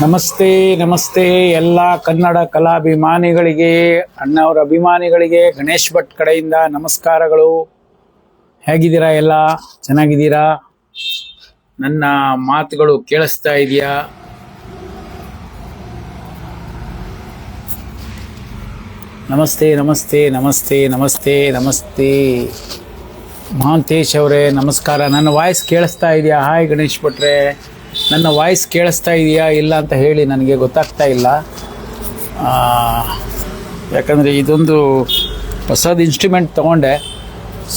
ನಮಸ್ತೆ ನಮಸ್ತೆ ಎಲ್ಲ ಕನ್ನಡ ಕಲಾಭಿಮಾನಿಗಳಿಗೆ, ಅಣ್ಣವರ ಅಭಿಮಾನಿಗಳಿಗೆ, ಗಣೇಶ್ ಭಟ್ ಕಡೆಯಿಂದ ನಮಸ್ಕಾರಗಳು. ಹೇಗಿದ್ದೀರಾ ಎಲ್ಲ? ಚೆನ್ನಾಗಿದ್ದೀರಾ? ನನ್ನ ಮಾತುಗಳು ಕೇಳಿಸ್ತಾ ಇದೆಯಾ? ನಮಸ್ತೆ ನಮಸ್ತೆ ನಮಸ್ತೆ ನಮಸ್ತೆ ನಮಸ್ತೆ. ಮಹಾಂತೇಶ್ ಅವರೇ, ನಮಸ್ಕಾರ. ನನ್ನ ವಾಯ್ಸ್ ಕೇಳಿಸ್ತಾ ಇದೆಯಾ? ಹಾಯ್ ಗಣೇಶ್ ಭಟ್ರೆ. ನನ್ನ ವಾಯ್ಸ್ ಕೇಳಿಸ್ತಾ ಇದೆಯಾ ಇಲ್ಲ ಅಂತ ಹೇಳಿ ನನಗೆ ಗೊತ್ತಾಗ್ತಾ ಇಲ್ಲ. ಯಾಕಂದರೆ ಇದೊಂದು ಹೊಸದು ಇನ್ಸ್ಟ್ರೂಮೆಂಟ್ ತೊಗೊಂಡೆ.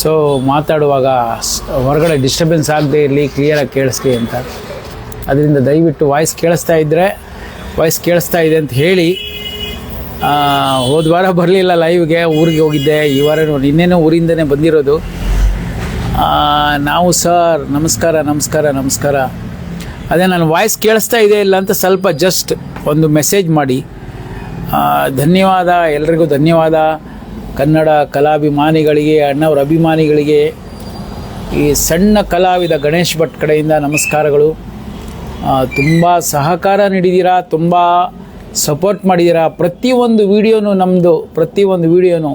ಸೊ ಮಾತಾಡುವಾಗ ಹೊರಗಡೆ ಡಿಸ್ಟರ್ಬೆನ್ಸ್ ಆಗದೆ ಇರಲಿ ಕ್ಲಿಯರಾಗಿ ಕೇಳಿಸ್ಲಿ ಅಂತ. ಅದರಿಂದ ದಯವಿಟ್ಟು ವಾಯ್ಸ್ ಕೇಳಿಸ್ತಾ ಇದ್ದರೆ ವಾಯ್ಸ್ ಕೇಳಿಸ್ತಾ ಇದೆ ಅಂತ ಹೇಳಿ. ಹೋದ ವಾರ ಬರಲಿಲ್ಲ ಲೈವ್ಗೆ ಊರಿಗೆ ಹೋಗಿದ್ದೆ. ಈ ವಾರ ನಿನ್ನೆನೂ ಊರಿಂದನೇ ಬಂದಿರೋದು. ನಾವು ಸರ್ ನಮಸ್ಕಾರ ನಮಸ್ಕಾರ ನಮಸ್ಕಾರ. ಅದೇ ನನ್ನ ವಾಯ್ಸ್ ಕೇಳಿಸ್ತಾ ಇದೆ ಇಲ್ಲ ಅಂತ ಸ್ವಲ್ಪ ಜಸ್ಟ್ ಒಂದು ಮೆಸೇಜ್ ಮಾಡಿ. ಧನ್ಯವಾದ, ಎಲ್ರಿಗೂ ಧನ್ಯವಾದ. ಕನ್ನಡ ಕಲಾಭಿಮಾನಿಗಳಿಗೆ, ಅಣ್ಣವ್ರ ಅಭಿಮಾನಿಗಳಿಗೆ, ಈ ಸಣ್ಣ ಕಲಾವಿದ ಗಣೇಶ್ ಭಟ್ ಕಡೆಯಿಂದ ನಮಸ್ಕಾರಗಳು. ತುಂಬ ಸಹಕಾರ ನೀಡಿದ್ದೀರಾ ತುಂಬ ಸಪೋರ್ಟ್ ಮಾಡಿದ್ದೀರಾ ಪ್ರತಿಯೊಂದು ವೀಡಿಯೋನು ನಮ್ಮದು ಪ್ರತಿಯೊಂದು ವೀಡಿಯೋನು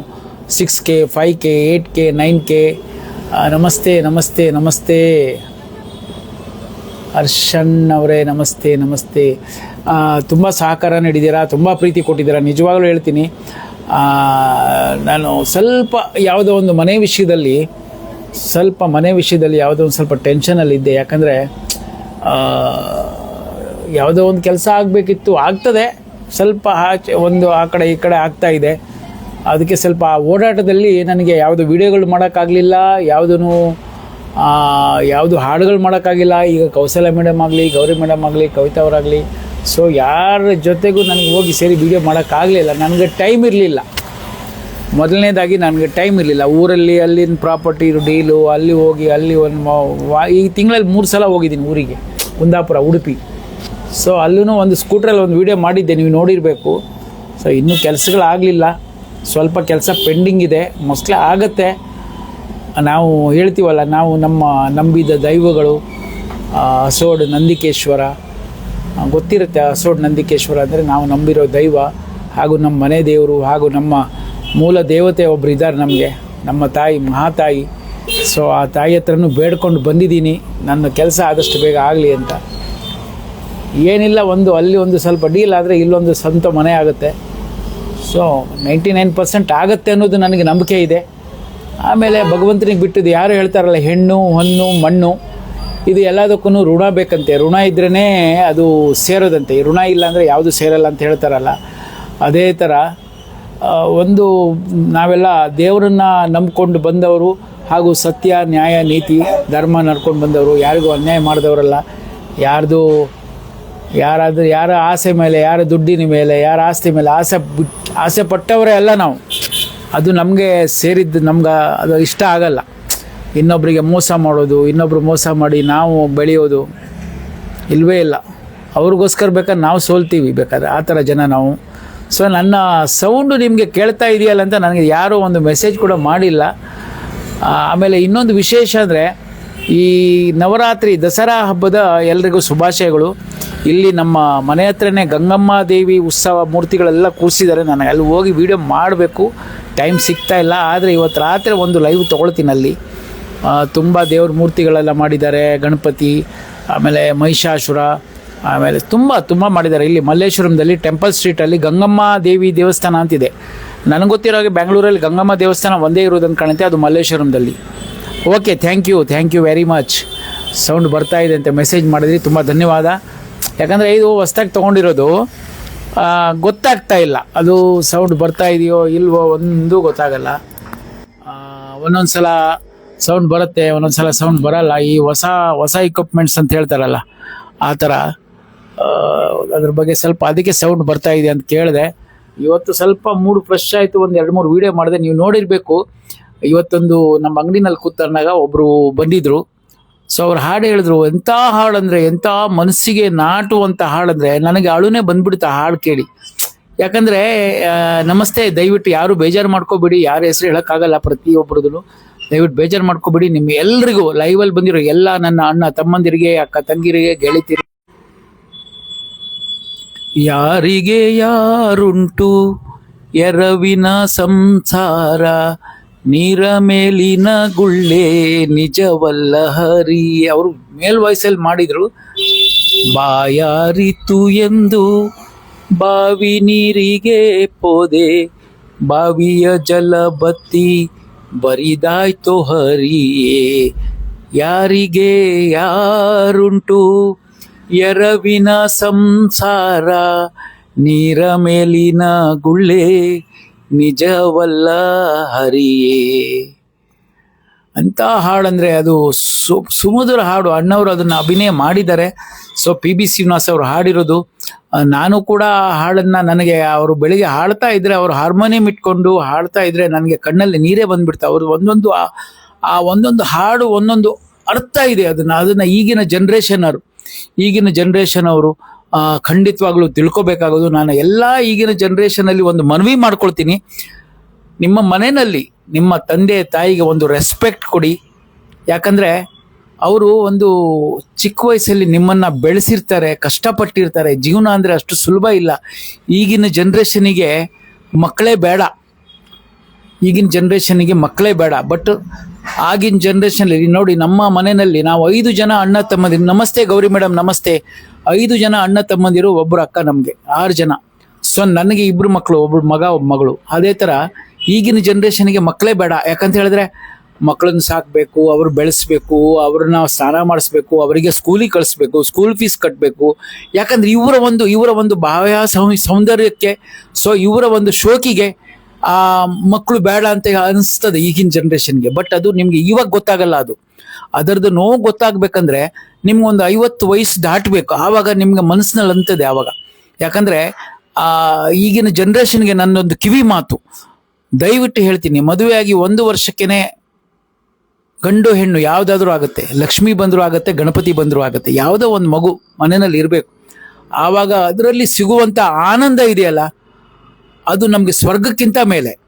six K five K eight K nine K ನಮಸ್ತೆ ನಮಸ್ತೆ ನಮಸ್ತೆ. ಹರ್ಷನ್ ಅವರೇ, ನಮಸ್ತೆ ನಮಸ್ತೆ. ತುಂಬ ಸಹಕಾರ ನೀಡಿದ್ದೀರಾ, ತುಂಬ ಪ್ರೀತಿ ಕೊಟ್ಟಿದ್ದೀರಾ, ನಿಜವಾಗ್ಲೂ ಹೇಳ್ತೀನಿ. ನಾನು ಸ್ವಲ್ಪ ಯಾವುದೋ ಒಂದು ಮನೆ ವಿಷಯದಲ್ಲಿ, ಸ್ವಲ್ಪ ಮನೆ ವಿಷಯದಲ್ಲಿ ಯಾವುದೋ ಒಂದು ಸ್ವಲ್ಪ ಟೆನ್ಷನಲ್ಲಿದ್ದೆ ಯಾಕಂದರೆ ಯಾವುದೋ ಒಂದು ಕೆಲಸ ಆಗಬೇಕಿತ್ತು, ಆಗ್ತದೆ. ಸ್ವಲ್ಪ ಆಚೆ, ಒಂದು ಆ ಕಡೆ ಈ ಕಡೆ ಆಗ್ತಾ ಇದೆ. ಅದಕ್ಕೆ ಸ್ವಲ್ಪ ಆ ಓಡಾಟದಲ್ಲಿ ನನಗೆ ಯಾವುದು ವಿಡಿಯೋಗಳು ಮಾಡೋಕ್ಕಾಗಲಿಲ್ಲ ಯಾವುದೂ ಯಾವುದು ಹಾಡುಗಳು ಮಾಡೋಕ್ಕಾಗಿಲ್ಲ. ಈಗ ಕೌಶಲ್ಯ ಮೇಡಮ್ ಆಗಲಿ, ಗೌರಿ ಮೇಡಮ್ ಆಗಲಿ, ಕವಿತಾ ಅವರಾಗಲಿ. ಸೊ ಯಾರ ಜೊತೆಗೂ ನನಗೆ ಹೋಗಿ ಸೇರಿ ವೀಡಿಯೋ ಮಾಡೋಕ್ಕಾಗಲಿಲ್ಲ. ನನಗೆ ಟೈಮ್ ಇರಲಿಲ್ಲ. ಮೊದಲನೇದಾಗಿ ನನಗೆ ಟೈಮ್ ಇರಲಿಲ್ಲ. ಊರಲ್ಲಿ ಅಲ್ಲಿನ ಪ್ರಾಪರ್ಟಿ ಡೀಲು, ಅಲ್ಲಿ ಹೋಗಿ, ಅಲ್ಲಿ ಒಂದು ಈ ತಿಂಗಳಲ್ಲಿ ಮೂರು ಸಲ ಹೋಗಿದ್ದೀನಿ ಊರಿಗೆ. ಕುಂದಾಪುರ, ಉಡುಪಿ. ಸೊ ಅಲ್ಲೂ ಒಂದು ಸ್ಕೂಟ್ರಲ್ಲಿ ಒಂದು ವೀಡಿಯೋ ಮಾಡಿದ್ದೆ. ನೀವು ನೋಡಿರಬೇಕು. ಸೊ ಇನ್ನೂ ಕೆಲಸಗಳಾಗಲಿಲ್ಲ. ಸ್ವಲ್ಪ ಕೆಲಸ ಪೆಂಡಿಂಗ್ ಇದೆ. ಮೋಸ್ಟ್ಲಿ ಆಗತ್ತೆ. ನಾವು ಹೇಳ್ತೀವಲ್ಲ ನಾವು ನಮ್ಮ ನಂಬಿದ ದೈವಗಳು ಆ, ಅಸೋಡ್ ನಂದಿಕೇಶ್ವರ ಗೊತ್ತಿರುತ್ತೆ ಅಸೋಡ್ ನಂದಿಕೇಶ್ವರ ಅಂದರೆ ನಾವು ನಂಬಿರೋ ದೈವ ಹಾಗೂ ನಮ್ಮ ಮನೆ ದೇವರು ಹಾಗೂ ನಮ್ಮ ಮೂಲ ದೇವತೆ ಒಬ್ಬರು ಇದ್ದಾರೆ ನಮಗೆ ನಮ್ಮ ತಾಯಿ ಮಹಾತಾಯಿ. ಸೊ ಆ ತಾಯಿ ಹತ್ರನೂ ಬೇಡ್ಕೊಂಡು ಬಂದಿದ್ದೀನಿ ನನ್ನ ಕೆಲಸ ಆದಷ್ಟು ಬೇಗ ಆಗಲಿ ಅಂತ. ಏನಿಲ್ಲ ಒಂದು ಅಲ್ಲಿ ಒಂದು ಸ್ವಲ್ಪ ಡೀಲ್ ಆದರೆ ಇಲ್ಲೊಂದು ಸ್ವಂತ ಮನೆ ಆಗುತ್ತೆ. ಸೊ ನೈಂಟಿ ನೈನ್ ಪರ್ಸೆಂಟ್ ಆಗುತ್ತೆ ಅನ್ನೋದು ನನಗೆ ನಂಬಿಕೆ ಇದೆ. ಆಮೇಲೆ ಭಗವಂತನಿಗೆ ಬಿಟ್ಟಿದ್ದು ಯಾರು ಹೇಳ್ತಾರಲ್ಲ, ಹೆಣ್ಣು ಹೊನ್ನು ಮಣ್ಣು, ಇದು ಎಲ್ಲದಕ್ಕೂ ಋಣ ಬೇಕಂತೆ. ಋಣ ಇದ್ರೇ ಅದು ಸೇರೋದಂತೆ. ಋಣ ಇಲ್ಲ ಅಂದರೆ ಯಾವುದು ಸೇರಲ್ಲ ಅಂತ ಹೇಳ್ತಾರಲ್ಲ. ಅದೇ ಥರ ಒಂದು ನಾವೆಲ್ಲ ದೇವರನ್ನು ನಂಬ್ಕೊಂಡು ಬಂದವರು ಹಾಗೂ ಸತ್ಯ, ನ್ಯಾಯ, ನೀತಿ, ಧರ್ಮ ನಡ್ಕೊಂಡು ಬಂದವರು, ಯಾರಿಗೂ ಅನ್ಯಾಯ ಮಾಡಿದವರಲ್ಲ, ಯಾರ್ದು, ಯಾರಾದರೂ, ಯಾರ ಆಸೆ ಮೇಲೆ, ಯಾರ ದುಡ್ಡಿನ ಮೇಲೆ, ಯಾರ ಆಸ್ತಿ ಮೇಲೆ ಆಸೆ ಬಿಟ್ಟು ಆಸೆ ಪಟ್ಟವರೇ ಅಲ್ಲ ನಾವು. ಅದು ನಮಗೆ ಸೇರಿದ್ದು ನಮ್ಗೆ ಅದು ಇಷ್ಟ ಆಗಲ್ಲ. ಇನ್ನೊಬ್ಬರಿಗೆ ಮೋಸ ಮಾಡೋದು ಇನ್ನೊಬ್ಬರು ಮೋಸ ಮಾಡಿ ನಾವು ಬೆಳೆಯೋದು ಇಲ್ಲವೇ ಇಲ್ಲ. ಅವ್ರಿಗೋಸ್ಕರ ಬೇಕಾದ್ರೆ ನಾವು ಸೋಲ್ತೀವಿ ಬೇಕಾದ್ರೆ ಆ ಥರ ಜನ ನಾವು. ಸೊ ನನ್ನ ಸೌಂಡು ನಿಮಗೆ ಕೇಳ್ತಾ ಇದೆಯಲ್ಲ ಅಂತ ನನಗೆ ಯಾರೂ ಒಂದು ಮೆಸೇಜ್ ಕೂಡ ಮಾಡಿಲ್ಲ. ಆಮೇಲೆ ಇನ್ನೊಂದು ವಿಶೇಷ ಅಂದರೆ ಈ ನವರಾತ್ರಿ, ದಸರಾ ಹಬ್ಬದ ಎಲ್ರಿಗೂ ಶುಭಾಶಯಗಳು. ಇಲ್ಲಿ ನಮ್ಮ ಮನೆ ಹತ್ರನೇ ಗಂಗಮ್ಮ ದೇವಿ ಉತ್ಸವ ಮೂರ್ತಿಗಳೆಲ್ಲ ಕೂರಿಸಿದ್ದಾರೆ. ನನಗೆ ಅಲ್ಲಿ ಹೋಗಿ ವೀಡಿಯೋ ಮಾಡಬೇಕು. ಟೈಮ್ ಸಿಗ್ತಾ ಇಲ್ಲ, ಆದರೆ ಇವತ್ತು ರಾತ್ರಿ ಒಂದು ಲೈವ್ ತೊಗೊಳ್ತೀನಿ ಅಲ್ಲಿ. ತುಂಬ ದೇವ್ರ ಮೂರ್ತಿಗಳೆಲ್ಲ ಮಾಡಿದ್ದಾರೆ, ಗಣಪತಿ, ಆಮೇಲೆ ಮಹಿಷಾಸುರ, ಆಮೇಲೆ ತುಂಬ ತುಂಬ ಮಾಡಿದ್ದಾರೆ. ಇಲ್ಲಿ ಮಲ್ಲೇಶ್ವರಂದಲ್ಲಿ ಟೆಂಪಲ್ ಸ್ಟ್ರೀಟಲ್ಲಿ ಗಂಗಮ್ಮ ದೇವಿ ದೇವಸ್ಥಾನ ಅಂತಿದೆ. ನನಗೆ ಗೊತ್ತಿರೋ ಹಾಗೆ ಬೆಂಗಳೂರಲ್ಲಿ ಗಂಗಮ್ಮ ದೇವಸ್ಥಾನ ಒಂದೇ ಇರೋದಂತ ಕಾಣುತ್ತೆ, ಅದು ಮಲ್ಲೇಶ್ವರಂದಲ್ಲಿ. Okay thank you thank you very much sound ಬರ್ತಾ ಇದೆ ಅಂತ ಮೆಸೇಜ್ ಮಾಡಿದ್ರಿ, ತುಂಬ ಧನ್ಯವಾದ. ಯಾಕಂದರೆ ಇದು ಹೊಸ್ದಾಗಿ ತೊಗೊಂಡಿರೋದು ಗೊತ್ತಾಗ್ತಾ ಇಲ್ಲ. ಅದು ಸೌಂಡ್ ಬರ್ತಾ ಇದೆಯೋ ಇಲ್ವೋ ಒಂದು ಗೊತ್ತಾಗಲ್ಲ. ಒಂದೊಂದು ಸಲ ಸೌಂಡ್ ಬರುತ್ತೆ ಒಂದೊಂದು ಸಲ ಸೌಂಡ್ ಬರಲ್ಲ. ಈ ಹೊಸ ಹೊಸ ಇಕ್ವಿಪ್ಮೆಂಟ್ಸ್ ಅಂತ ಹೇಳ್ತಾರಲ್ಲ, ಆ ಥರ ಅದ್ರ ಬಗ್ಗೆ ಸ್ವಲ್ಪ ಅದಕ್ಕೆ ಸೌಂಡ್ ಬರ್ತಾ ಇದೆ ಅಂತ ಕೇಳಿದೆ. ಇವತ್ತು ಸ್ವಲ್ಪ ಮೂಡ್ ಫ್ರೆಶ್ ಆಯಿತು, ಒಂದು ಎರಡು ಮೂರು ವೀಡಿಯೋ ಮಾಡಿದೆ. ನೀವು ನೋಡಿರಬೇಕು, ಇವತ್ತೊಂದು ನಮ್ಮ ಅಂಗಡಿನಲ್ಲಿ ಕೂತರ್ನಾಗ ಒಬ್ಬರು ಬಂದಿದ್ರು. ಸೊ ಅವ್ರು ಹಾಡು ಹೇಳಿದ್ರು, ಎಂಥ ಹಾಡಂದ್ರೆ, ಎಂಥ ಮನಸ್ಸಿಗೆ ನಾಟುವಂಥ ಹಾಡಂದ್ರೆ, ನನಗೆ ಅಳುನೇ ಬಂದ್ಬಿಡ್ತು ಆ ಹಾಡು ಕೇಳಿ. ಯಾಕಂದ್ರೆ ನಮಸ್ತೆ, ದಯವಿಟ್ಟು ಯಾರು ಬೇಜಾರು ಮಾಡ್ಕೋಬೇಡಿ, ಯಾರ ಹೆಸರು ಹೇಳೋಕ್ಕಾಗಲ್ಲ ಪ್ರತಿಯೊಬ್ಬರದ್ದು ದಯವಿಟ್ಟು ಬೇಜಾರು ಮಾಡ್ಕೋಬೇಡಿ, ನಿಮ್ ಎಲ್ರಿಗೂ ಲೈವಲ್ಲಿ ಬಂದಿರೋ ಎಲ್ಲ ನನ್ನ ಅಣ್ಣ, ತಮ್ಮಂದಿರಿಗೆ, ಅಕ್ಕ ತಂಗಿರಿಗೆ ಗೆಳತಿರಿ ಯಾರಿಗೆ ಯಾರುಂಟು, ಎರವಿನ ಸಂಸಾರ ನೀರ ಮೇಲಿನ ಗುಳ್ಳೆ ನಿಜವಲ್ಲ ಹರಿ. ಅವರು ಮೇಲ್ ಮಾಡಿದರು ಮಾಡಿದ್ರು, ಬಾಯಾರಿತು ಎಂದು ಬಾವಿ ನೀರಿಗೆ ಪೋದೆ. ಬಾವಿಯ ಜಲ ಬತ್ತಿ ಬರಿದಾಯ್ತು ಹರಿಯೇ. ಯಾರಿಗೆ ಯಾರುಂಟು? ಎರವಿನ ಸಂಸಾರ ನೀರ ಮೇಲಿನ ಗುಳ್ಳೆ ನಿಜವಲ್ಲ ಹರಿಯೇ. ಅಂತ ಹಾಡಂದ್ರೆ ಅದು ಸು, ಸುಮಧುರ ಹಾಡು. ಅಣ್ಣವರು ಅದನ್ನ ಅಭಿನಯ ಮಾಡಿದ್ದಾರೆ. ಸೊ ಪಿ ಬಿ ಶ್ರೀನಿವಾಸ್ ಅವರು ಹಾಡಿರೋದು. ನಾನು ಕೂಡ ಆ ಹಾಡನ್ನ ನನಗೆ ಅವರು ಬೆಳಿಗ್ಗೆ ಹಾಡ್ತಾ ಇದ್ರೆ ಅವರು ಹಾರ್ಮೋನಿಯಂ ಇಟ್ಕೊಂಡು ಹಾಡ್ತಾ ಇದ್ರೆ ನನಗೆ ಕಣ್ಣಲ್ಲಿ ನೀರೇ ಬಂದ್ಬಿಡ್ತಾ, ಅವರು ಒಂದೊಂದು ಆ- ಒಂದೊಂದು ಹಾಡು ಒಂದೊಂದು ಅರ್ಥ ಇದೆ ಅದನ್ನ ಅದನ್ನ ಈಗಿನ ಜನ್ರೇಷನ್ ಅವರು. ಈಗಿನ ಜನ್ರೇಷನ್ ಅವರು ಖಂಡಿತವಾಗ್ಲೂ ತಿಳ್ಕೊಬೇಕಾಗೋದು. ನಾನು ಎಲ್ಲಾ ಈಗಿನ ಜನ್ರೇಷನಲ್ಲಿ ಒಂದು ಮನವಿ ಮಾಡ್ಕೊಳ್ತೀನಿ. ನಿಮ್ಮ ಮನೆಯಲ್ಲಿ ನಿಮ್ಮ ತಂದೆ, ತಾಯಿಗೆ ಒಂದು ರೆಸ್ಪೆಕ್ಟ್ ಕೊಡಿ. ಯಾಕಂದ್ರೆ ಅವರು ಒಂದು ಚಿಕ್ಕ ವಯಸ್ಸಲ್ಲಿ ನಿಮ್ಮನ್ನ ಬೆಳೆಸಿರ್ತಾರೆ, ಕಷ್ಟಪಟ್ಟಿರ್ತಾರೆ. ಜೀವನ ಅಂದ್ರೆ ಅಷ್ಟು ಸುಲಭ ಇಲ್ಲ. ಈಗಿನ ಜನ್ರೇಷನಿಗೆ ಮಕ್ಕಳೇ ಬೇಡ. ಈಗಿನ ಜನ್ರೇಷನಿಗೆ ಮಕ್ಕಳೇ ಬೇಡ. ಬಟ್ ಆಗಿನ ಜನ್ರೇಷನಲ್ಲಿ ನೋಡಿ, ನಮ್ಮ ಮನೆಯಲ್ಲಿ ನಾವು ಐದು ಜನ ಅಣ್ಣ ತಮ್ಮಂದಿರು. ನಮಸ್ತೆ ಗೌರಿ ಮೇಡಮ್, ನಮಸ್ತೆ. ಐದು ಜನ ಅಣ್ಣ ತಮ್ಮಂದಿರು ಒಬ್ಬರು ಅಕ್ಕ ನಮಗೆ, ಆರು ಜನ. ಸೊ ನನಗೆ ಇಬ್ಬರು ಮಕ್ಕಳು ಒಬ್ರು ಮಗ ಒಬ್ಬ ಮಗಳು. ಅದೇ ತರ ಈಗಿನ ಜನ್ರೇಷನ್ಗೆ ಮಕ್ಕಳೇ ಬೇಡ. ಯಾಕಂತ ಹೇಳಿದ್ರೆ ಮಕ್ಕಳನ್ನ ಸಾಕಬೇಕು, ಅವ್ರು ಬೆಳೆಸ್ಬೇಕು, ಅವ್ರನ್ನ ಸ್ನಾನ ಮಾಡಿಸ್ಬೇಕು, ಅವರಿಗೆ ಸ್ಕೂಲಿಗೆ ಕಳಿಸ್ಬೇಕು ಸ್ಕೂಲ್ ಫೀಸ್ ಕಟ್ಟಬೇಕು ಯಾಕಂದ್ರೆ ಇವರ ಒಂದು ಇವರ ಒಂದು ಭಾವ ಸೌ- ಸೌಂದರ್ಯಕ್ಕೆ ಸೊ ಇವರ ಒಂದು ಶೋಕಿಗೆ ಆ ಮಕ್ಕಳು ಬೇಡ ಅಂತ ಅನಿಸ್ತದೆ ಈಗಿನ ಜನ್ರೇಷನ್ಗೆ ಬಟ್ ಅದು ನಿಮ್ಗೆ ಇವಾಗ ಗೊತ್ತಾಗಲ್ಲ ಅದು. ಅದರದ್ದು ನೋವು ಗೊತ್ತಾಗ್ಬೇಕಂದ್ರೆ ನಿಮ್ಗೊಂದು ಐವತ್ತು ವಯಸ್ಸು ದಾಟಬೇಕು. ಆವಾಗ ನಿಮ್ಗೆ ಮನಸ್ಸಿನಲ್ಲಿ ಅಂತದೆ ಆವಾಗ. ಯಾಕಂದ್ರೆ, ಆ, ಈಗಿನ ಜನ್ರೇಷನ್ಗೆ ನನ್ನೊಂದು ಕಿವಿ ಮಾತು. ದಯವಿಟ್ಟು ಹೇಳ್ತೀನಿ, ಮದುವೆಯಾಗಿ ಒಂದು ವರ್ಷಕ್ಕೇನೆ ಗಂಡು ಹೆಣ್ಣು ಯಾವ್ದಾದ್ರೂ ಆಗುತ್ತೆ. ಲಕ್ಷ್ಮಿ ಬಂದರೂ ಆಗುತ್ತೆ, ಗಣಪತಿ ಬಂದರೂ ಆಗುತ್ತೆ. ಯಾವುದೋ ಒಂದು ಮಗು ಮನೆಯಲ್ಲಿ ಇರಬೇಕು. ಆವಾಗ ಅದರಲ್ಲಿ ಸಿಗುವಂತ ಆನಂದ ಇದೆಯಲ್ಲ ಅದು ನಮಗೆ ಸ್ವರ್ಗಕ್ಕಿಂತ ಮೇಲೆ.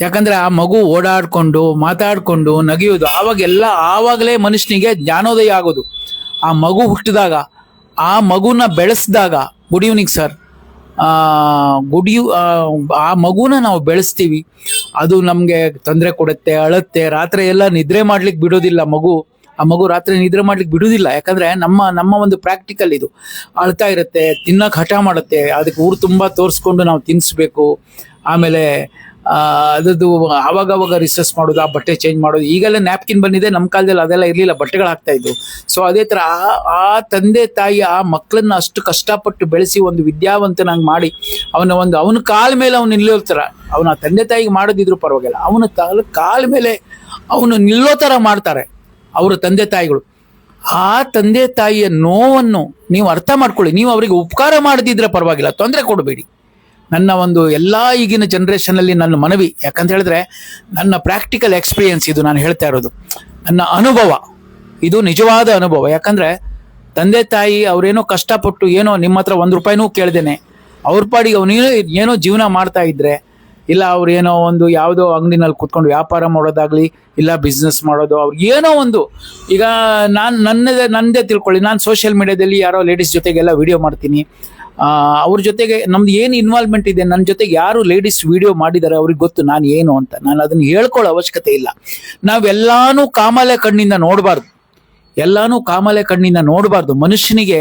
ಯಾಕಂದ್ರೆ ಆ ಮಗು ಓಡಾಡ್ಕೊಂಡು, ಮಾತಾಡ್ಕೊಂಡು ನಗಿಯೋದು, ಆವಾಗೆಲ್ಲ, ಆವಾಗಲೇ ಮನುಷ್ಯನಿಗೆ ಜ್ಞಾನೋದಯ ಆಗೋದು. ಆ ಮಗು ಹುಟ್ಟಿದಾಗ, ಆ ಮಗುನ ಬೆಳೆಸಿದಾಗ ಗುಡ್ ಈವ್ನಿಂಗ್ ಸರ್ ಆ ಗುಡ್ ಯು ಆ ಮಗುನ ನಾವು ಬೆಳೆಸ್ತೀವಿ. ಅದು ನಮಗೆ ತೊಂದರೆ ಕೊಡುತ್ತೆ, ಅಳುತ್ತೆ ರಾತ್ರಿ ಎಲ್ಲ ನಿದ್ರೆ ಮಾಡ್ಲಿಕ್ಕೆ ಬಿಡೋದಿಲ್ಲ ಮಗು. ಆ ಮಗು ರಾತ್ರಿ ನಿದ್ರೆ ಮಾಡ್ಲಿಕ್ಕೆ ಬಿಡುವುದಿಲ್ಲ ಯಾಕಂದ್ರೆ ನಮ್ಮ ನಮ್ಮ ಒಂದು ಪ್ರಾಕ್ಟಿಕಲ್ ಇದು. ಅಳ್ತಾ ಇರುತ್ತೆ, ತಿನ್ನಕ್ ಹಠ ಮಾಡುತ್ತೆ, ಅದಕ್ಕೆ ಊರು ತುಂಬಾ ತೋರಿಸ್ಕೊಂಡು ನಾವು ತಿನ್ನಿಸ್ಬೇಕು ಆಮೇಲೆ ಅದರದ್ದು ಅವಾಗ ರಿಸರ್ಚ್ ಮಾಡೋದು, ಆ ಬಟ್ಟೆ ಚೇಂಜ್ ಮಾಡೋದು, ಈಗೆಲ್ಲ ನ್ಯಾಪ್ಕಿನ್ ಬಂದಿದೆ ನಮ್ಮ ಕಾಲದಲ್ಲಿ ಅದೆಲ್ಲ ಇರಲಿಲ್ಲ, ಬಟ್ಟೆಗಳು ಹಾಕ್ತಾ ಇದ್ವು. ಸೊ ಅದೇ ತರ ಆ- ತಂದೆ, ತಾಯಿ, ಆ ಮಕ್ಕಳನ್ನ ಅಷ್ಟು ಕಷ್ಟಪಟ್ಟು ಬೆಳೆಸಿ ಒಂದು ವಿದ್ಯಾವಂತನಾಗಿ ಮಾಡಿ, ಅವನ ಒಂದು, ಅವನ ಕಾಲ ಮೇಲೆ ಅವನು ನಿಲ್ಲೋ ತರ, ಅವನ ತಂದೆ ತಾಯಿಗೆ ಮಾಡೋದಿದ್ರು ಪರವಾಗಿಲ್ಲ, ಅವನ ಕಾಲ ಕಾಲ ಮೇಲೆ ಅವನು ನಿಲ್ಲೋ ಥರ ಮಾಡ್ತಾರೆ. ಅವರ ತಂದೆ ತಾಯಿಗಳು. ಆ ತಂದೆ ತಾಯಿಯ ನೋವನ್ನು ನೀವು ಅರ್ಥ ಮಾಡ್ಕೊಳ್ಳಿ. ನೀವು ಅವರಿಗೆ ಉಪಕಾರ ಮಾಡದಿದ್ರೆ ಪರವಾಗಿಲ್ಲ. ತೊಂದರೆ ಕೊಡಬೇಡಿ. ನನ್ನ ಒಂದು ಎಲ್ಲಾ ಈಗಿನ ಜನರೇಷನ್ ಅಲ್ಲಿ ನನ್ನ ಮನವಿ. ಯಾಕಂತ ಹೇಳಿದ್ರೆ, ನನ್ನ ಪ್ರಾಕ್ಟಿಕಲ್ ಎಕ್ಸ್ಪೀರಿಯನ್ಸ್ ಇದು ನಾನು ಹೇಳ್ತಾ ಇರೋದು. ನನ್ನ ಅನುಭವ. ಇದು ನಿಜವಾದ ಅನುಭವ. ಯಾಕಂದ್ರೆ, ತಂದೆ ತಾಯಿ ಅವರೇನೋ ಕಷ್ಟಪಟ್ಟು ಏನೋ ನಿಮ್ಮ ಹತ್ರ ಒಂದು ರೂಪಾಯಿನೂ ಕೇಳ್ದೇನೆ. ಅವ್ರ ಪಾಡಿಗೆ ಅವನೇನೋ ಏನೋ ಜೀವನ ಮಾಡ್ತಾ ಇದ್ರೆ ಇಲ್ಲ, ಅವ್ರು ಏನೋ ಒಂದು ಯಾವುದೋ ಅಂಗಡಿನಲ್ಲಿ ಕುತ್ಕೊಂಡು ವ್ಯಾಪಾರ ಮಾಡೋದಾಗ್ಲಿ, ಇಲ್ಲ ಬಿಸ್ನೆಸ್ ಮಾಡೋದು, ಅವ್ರು ಏನೋ ಒಂದು. ಈಗ ನಾನು ನನ್ನದೇ ನನ್ನದೇ ತಿಳ್ಕೊಳ್ಳಿ. ನಾನು ಸೋಷಿಯಲ್ ಮೀಡಿಯಾದಲ್ಲಿ ಯಾರೋ ಲೇಡೀಸ್ ಜೊತೆಗೆಲ್ಲ ವಿಡಿಯೋ ಮಾಡ್ತೀನಿ. ಅವ್ರ ಜೊತೆಗೆ ನಮ್ದು ಏನು ಇನ್ವಾಲ್ವ್ಮೆಂಟ್ ಇದೆ ನನ್ನ ಜೊತೆಗೆ ಯಾರು ಲೇಡೀಸ್ ವಿಡಿಯೋ ಮಾಡಿದ್ದಾರೆ ಅವ್ರಿಗೆ ಗೊತ್ತು ನಾನು ಏನು ಅಂತ. ನಾನು ಅದನ್ನ ಹೇಳ್ಕೊಳ್ಳೋ ಅವಶ್ಯಕತೆ ಇಲ್ಲ. ನಾವೆಲ್ಲಾನು ಕಾಮಾಲೆ ಕಣ್ಣಿಂದ ನೋಡಬಾರ್ದು. ಎಲ್ಲಾನು ಕಾಮಾಲೆ ಕಣ್ಣಿಂದ ನೋಡಬಾರ್ದು. ಮನುಷ್ಯನಿಗೆ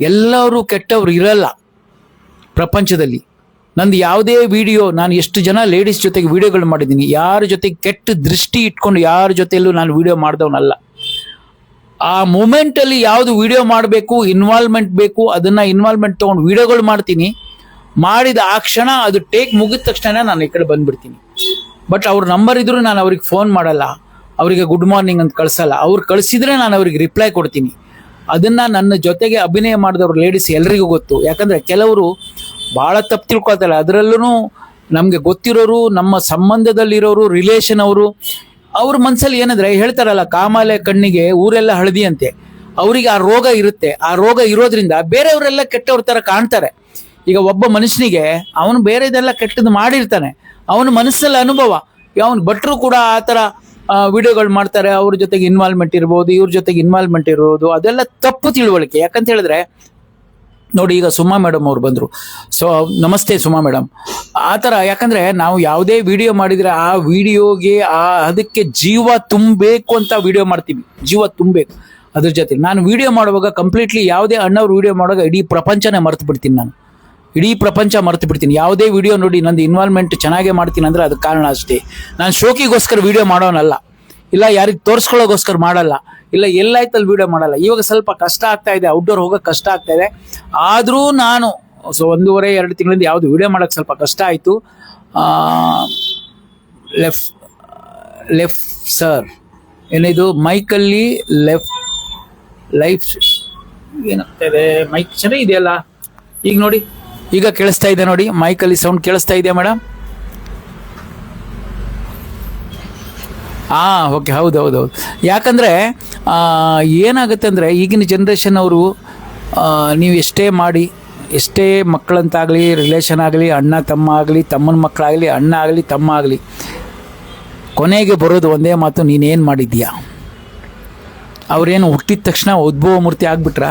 ಎಲ್ಲರೂ ಕೆಟ್ಟವ್ರು ಇರಲ್ಲ ಪ್ರಪಂಚದಲ್ಲಿ. ನಂದು ಯಾವುದೇ ವಿಡಿಯೋ, ನಾನು ಎಷ್ಟು ಜನ ಲೇಡೀಸ್ ಜೊತೆಗೆ ವಿಡಿಯೋಗಳು ಮಾಡಿದ್ದೀನಿ, ಯಾರ ಜೊತೆ ಕೆಟ್ಟ ದೃಷ್ಟಿ ಇಟ್ಕೊಂಡು ಯಾರ ಜೊತೆಯಲ್ಲೂ ನಾನು ವಿಡಿಯೋ ಮಾಡಿದವನಲ್ಲ. ಆ ಮೂಮೆಂಟಲ್ಲಿ ಯಾವ್ದು ವಿಡಿಯೋ ಮಾಡಬೇಕು ಇನ್ವಾಲ್ವ್ಮೆಂಟ್ ಬೇಕು, ಅದನ್ನ ಇನ್ವಾಲ್ವ್ಮೆಂಟ್ ತಗೊಂಡು ವಿಡಿಯೋಗಳು ಮಾಡ್ತೀನಿ. ಮಾಡಿದ ಆ ಕ್ಷಣ ಅದು ಟೇಕ್ ಮುಗಿದ ತಕ್ಷಣ ನಾನು ಈ ಕಡೆ ಬಂದ್ಬಿಡ್ತೀನಿ. ಬಟ್ ಅವ್ರ ನಂಬರ್ ಇದ್ರು ನಾನು ಅವ್ರಿಗೆ ಫೋನ್ ಮಾಡಲ್ಲ. ಅವರಿಗೆ ಗುಡ್ ಮಾರ್ನಿಂಗ್ ಅಂತ ಕಳಿಸಲ್ಲ. ಅವ್ರು ಕಳಿಸಿದ್ರೆ ನಾನು ಅವ್ರಿಗೆ ರಿಪ್ಲೈ ಕೊಡ್ತೀನಿ. ಅದನ್ನ ನನ್ನ ಜೊತೆಗೆ ಅಭಿನಯ ಮಾಡಿದವರು ಲೇಡೀಸ್ ಎಲ್ರಿಗೂ ಗೊತ್ತು. ಯಾಕಂದ್ರೆ ಕೆಲವರು ಬಹಳ ತಪ್ಪು ತಿಳ್ಕೊಳ್ತಾರೆ. ಅದರಲ್ಲೂ ನಮಗೆ ಗೊತ್ತಿರೋರು, ನಮ್ಮ ಸಂಬಂಧದಲ್ಲಿರೋರು ರಿಲೇಷನ್ ಅವರು, ಅವ್ರ ಮನಸ್ಸಲ್ಲಿ ಏನಂದ್ರೆ ಹೇಳ್ತಾರಲ್ಲ, ಕಾಮಾಲೆ ಕಣ್ಣಿಗೆ ಊರೆಲ್ಲ ಹಳದಿ ಅಂತೆ ಅವರಿಗೆ ಆ ರೋಗ ಇರುತ್ತೆ. ಆ ರೋಗ ಇರೋದ್ರಿಂದ ಬೇರೆಯವರೆಲ್ಲ ಕೆಟ್ಟವ್ರ ತರ ಕಾಣ್ತಾರೆ. ಈಗ ಒಬ್ಬ ಮನುಷ್ಯನಿಗೆ ಅವನು ಬೇರೆದೆಲ್ಲ ಕೆಟ್ಟದ್ದು ಮಾಡಿರ್ತಾನೆ. ಅವನ ಮನಸ್ಸಲ್ಲಿ ಅನುಭವ. ಅವನು ಭಟ್ರು ಕೂಡ ಆ ತರ ವಿಡಿಯೋಗಳು ಮಾಡ್ತಾರೆ, ಅವ್ರ ಜೊತೆಗೆ ಇನ್ವಾಲ್ವ್ಮೆಂಟ್ ಇರ್ಬೋದು, ಇವ್ರ ಜೊತೆಗೆ ಇನ್ವಾಲ್ವ್ಮೆಂಟ್ ಇರ್ಬೋದು, ಅದೆಲ್ಲ ತಪ್ಪು ತಿಳುವಳಿಕೆ. ಯಾಕಂತ ಹೇಳಿದ್ರೆ, ನೋಡಿ ಈಗ ಸುಮಾ ಮೇಡಮ್ ಅವ್ರು ಬಂದರು. ಸೊ ನಮಸ್ತೆ ಸುಮಾ ಮೇಡಮ್ ಆ ಥರ ಯಾಕಂದರೆ ನಾವು ಯಾವುದೇ ವಿಡಿಯೋ ಮಾಡಿದರೆ ಆ ವಿಡಿಯೋಗೆ, ಆ ಅದಕ್ಕೆ ಜೀವ ತುಂಬಬೇಕು ಅಂತ ವಿಡಿಯೋ ಮಾಡ್ತೀವಿ. ಜೀವ ತುಂಬಬೇಕು ಅದ್ರ ಜೊತೆ ನಾನು ವಿಡಿಯೋ ಮಾಡುವಾಗ ಕಂಪ್ಲೀಟ್ಲಿ ಯಾವುದೇ ಅಣ್ಣವ್ರು ವಿಡಿಯೋ ಮಾಡುವಾಗ ಇಡೀ ಪ್ರಪಂಚನೇ ಮರೆತು ಬಿಡ್ತೀನಿ ನಾನು. ಇಡೀ ಪ್ರಪಂಚ ಮರೆತು ಬಿಡ್ತೀನಿ. ಯಾವುದೇ ವಿಡಿಯೋ ನೋಡಿ ನಂದು ಇನ್ವಾಲ್ವ್ಮೆಂಟ್ ಚೆನ್ನಾಗೇ ಮಾಡ್ತೀನಿ ಅಂದರೆ ಅದು ಕಾರಣ ಅಷ್ಟೇ. ನಾನು ಶೋಕಿಗೋಸ್ಕರ ವಿಡಿಯೋ ಮಾಡೋನಲ್ಲ. ಇಲ್ಲ ಯಾರಿಗೆ ತೋರಿಸ್ಕೊಳ್ಳೋಗೋಸ್ಕರ ಮಾಡಲ್ಲ. ಇಲ್ಲ ಎಲ್ಲಾಯ್ತಲ್ಲಿ ವಿಡಿಯೋ ಮಾಡಲ್ಲ. ಇವಾಗ ಸ್ವಲ್ಪ ಕಷ್ಟ ಆಗ್ತಾ ಇದೆ. ಔಟ್ಡೋರ್ ಹೋಗೋಕೆ ಕಷ್ಟ ಆಗ್ತಾ ಇದೆ. ಆದರೂ ನಾನು, ಸೊ ಒಂದೂವರೆ, ಎರಡು ತಿಂಗಳಿಂದ ಯಾವುದು ವಿಡಿಯೋ ಮಾಡೋಕ್ಕೆ ಸ್ವಲ್ಪ ಕಷ್ಟ ಆಯಿತು. ಲೆಫ್ ಲೆಫ್ಟ್ ಸರ್ ಏನಿದು? ಮೈಕಲ್ಲಿ ಲೆಫ್ ಲೈಫ್ ಏನಾಗ್ತಾ ಇದೆ? ಮೈಕ್ ಚೆನ್ನಾಗಿದೆಯಲ್ಲ? ಈಗ ನೋಡಿ. ಈಗ ಕೇಳಿಸ್ತಾ ಇದೆ ನೋಡಿ ಮೈಕಲ್ಲಿ ಸೌಂಡ್ ಕೇಳಿಸ್ತಾ ಇದೆಯಾ ಮೇಡಮ್ ಹಾಂ ಓಕೆ ಹೌದು ಹೌದು ಹೌದು. ಯಾಕಂದರೆ ಏನಾಗುತ್ತೆ ಅಂದರೆ, ಈಗಿನ ಜನ್ರೇಷನ್ ಅವರು ನೀವು ಎಷ್ಟೇ ಮಾಡಿ, ಎಷ್ಟೇ ಮಕ್ಕಳಂತಾಗಲಿ ರಿಲೇಷನ್ ಆಗಲಿ, ಅಣ್ಣ, ತಮ್ಮ ಆಗಲಿ, ತಮ್ಮನ ಮಕ್ಕಳಾಗಲಿ ಅಣ್ಣ ಆಗಲಿ, ತಮ್ಮ ಆಗಲಿ, ಕೊನೆಗೆ ಬರೋದು ಒಂದೇ ಮಾತು, ನೀನೇನು ಮಾಡಿದ್ದೀಯಾ? ಅವರೇನು ಹುಟ್ಟಿದ ತಕ್ಷಣ ಉದ್ಭವ ಮೂರ್ತಿ ಆಗ್ಬಿಟ್ರಾ?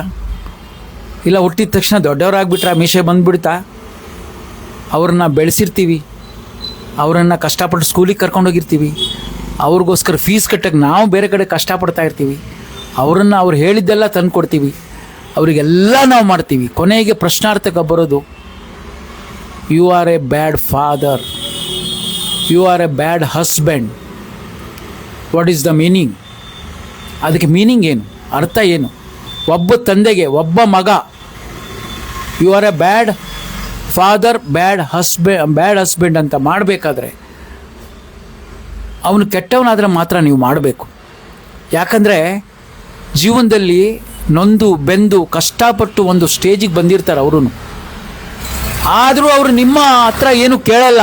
ಇಲ್ಲ, ಹುಟ್ಟಿದ ತಕ್ಷಣ ದೊಡ್ಡವರಾಗ್ಬಿಟ್ರಾ ಮೀಸೆ ಬಂದುಬಿಡ್ತಾ? ಅವ್ರನ್ನ ಬೆಳೆಸಿರ್ತೀವಿ. ಅವರನ್ನು ಕಷ್ಟಪಟ್ಟು ಸ್ಕೂಲಿಗೆ ಕರ್ಕೊಂಡೋಗಿರ್ತೀವಿ ಅವ್ರಿಗೋಸ್ಕರ ಫೀಸ್ ಕಟ್ಟಕ್ಕೆ ನಾವು ಬೇರೆ ಕಡೆ ಕಷ್ಟಪಡ್ತಾ ಇರ್ತೀವಿ. ಅವರನ್ನು ಅವ್ರು ಹೇಳಿದ್ದೆಲ್ಲ ತಂದು ಕೊಡ್ತೀವಿ ಅವರಿಗೆಲ್ಲ ನಾವು ಮಾಡ್ತೀವಿ. ಕೊನೆಗೆ ಪ್ರಶ್ನಾರ್ಥಕ ಬರೋದು you are a bad father you are a bad husband what is the meaning ಅದಕ್ಕೆ ಮೀನಿಂಗ್ ಏನು? ಅರ್ಥ ಏನು? ಒಬ್ಬ ತಂದೆಗೆ, ಒಬ್ಬ ಮಗ you are a bad father bad husband bad husband ಅಂತ ಮಾಡಬೇಕಾದ್ರೆ ಅವನು ಕೆಟ್ಟವನಾದರೆ ಮಾತ್ರ ನೀವು ಮಾಡಬೇಕು. ಯಾಕಂದರೆ ಜೀವನದಲ್ಲಿ ನೊಂದು, ಬೆಂದು, ಕಷ್ಟಪಟ್ಟು ಒಂದು ಸ್ಟೇಜಿಗೆ ಬಂದಿರ್ತಾರೆ ಅವರು ಆದರೂ ಅವರು ನಿಮ್ಮ ಹತ್ರ ಏನು ಕೇಳಲ್ಲ.